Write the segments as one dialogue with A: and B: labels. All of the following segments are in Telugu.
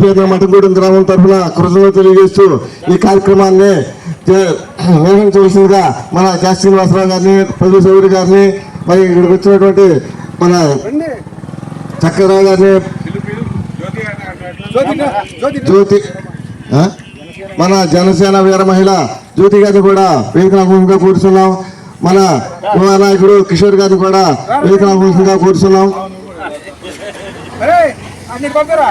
A: పేద మఠగూడెం గ్రామం తరఫున కృతజ్ఞత తెలియజేస్తూ ఈ కార్యక్రమాన్ని నిర్వహించవలసిందిగా మన జాస్ శ్రీనివాసరావు గారిని ప్రజల సౌరి గారిని మరి ఇక్కడికి వచ్చినటువంటి మన చక్రరావు గారిని జ్యోతి మన జనసేన వీర మహిళ జ్యోతి గారిని కూడా వేదికగా కూర్చున్నాం. మన యువ నాయకుడు కిషోర్ గారిని కూడా వేదికగా కూర్చున్నాం.
B: అన్ని పంపరా?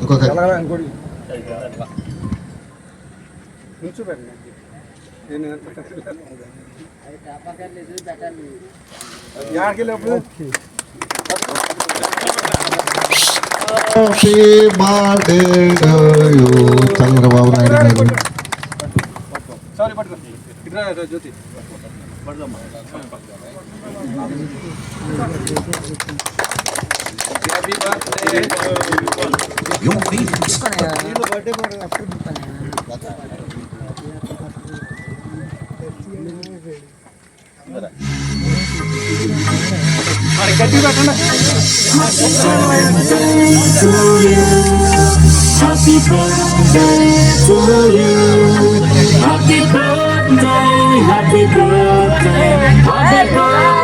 A: ఇంకొక happy birthday to you Chandrababu Naidu గారు.
B: సారీ పట్టుకో. ఇట్లా జ్యోతి. గట్టి
C: You feel it's gonna. अरे कटी बैठो ना Happy birthday to you Happy birthday Happy birthday Happy birthday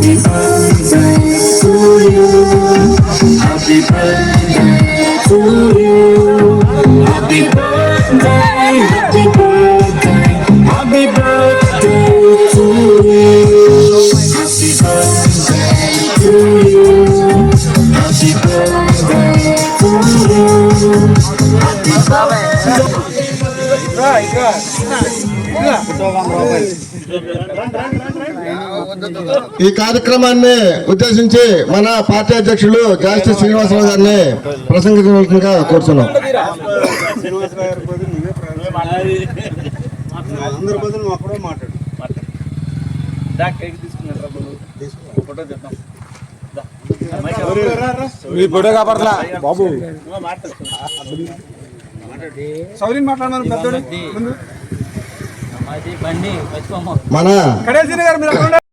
C: Happy birthday to you. Happy birthday to you. Happy birthday, happy birthday, happy birthday to you. Happy birthday to you. Happy birthday to you. Right, birthday.
B: Right, good. Good. Good. Good. Good. Good. Good. Good. Good.
A: ఈ కార్యక్రమాన్ని ఉద్దేశించి మన పార్టీ అధ్యక్షులు జాస్తి శ్రీనివాసరావు గారిని ప్రసంగించవలసిందిగా కోరుతున్నాం.
B: అందరి బదులు నువ్వు అక్కడో మాట్లాడు మీ ఫోటో కాపడలా బాబు. సౌరిని మాట్లాడమని పెద్దోడు. ముందు
A: మన
B: కడేసిన గారు మీరు.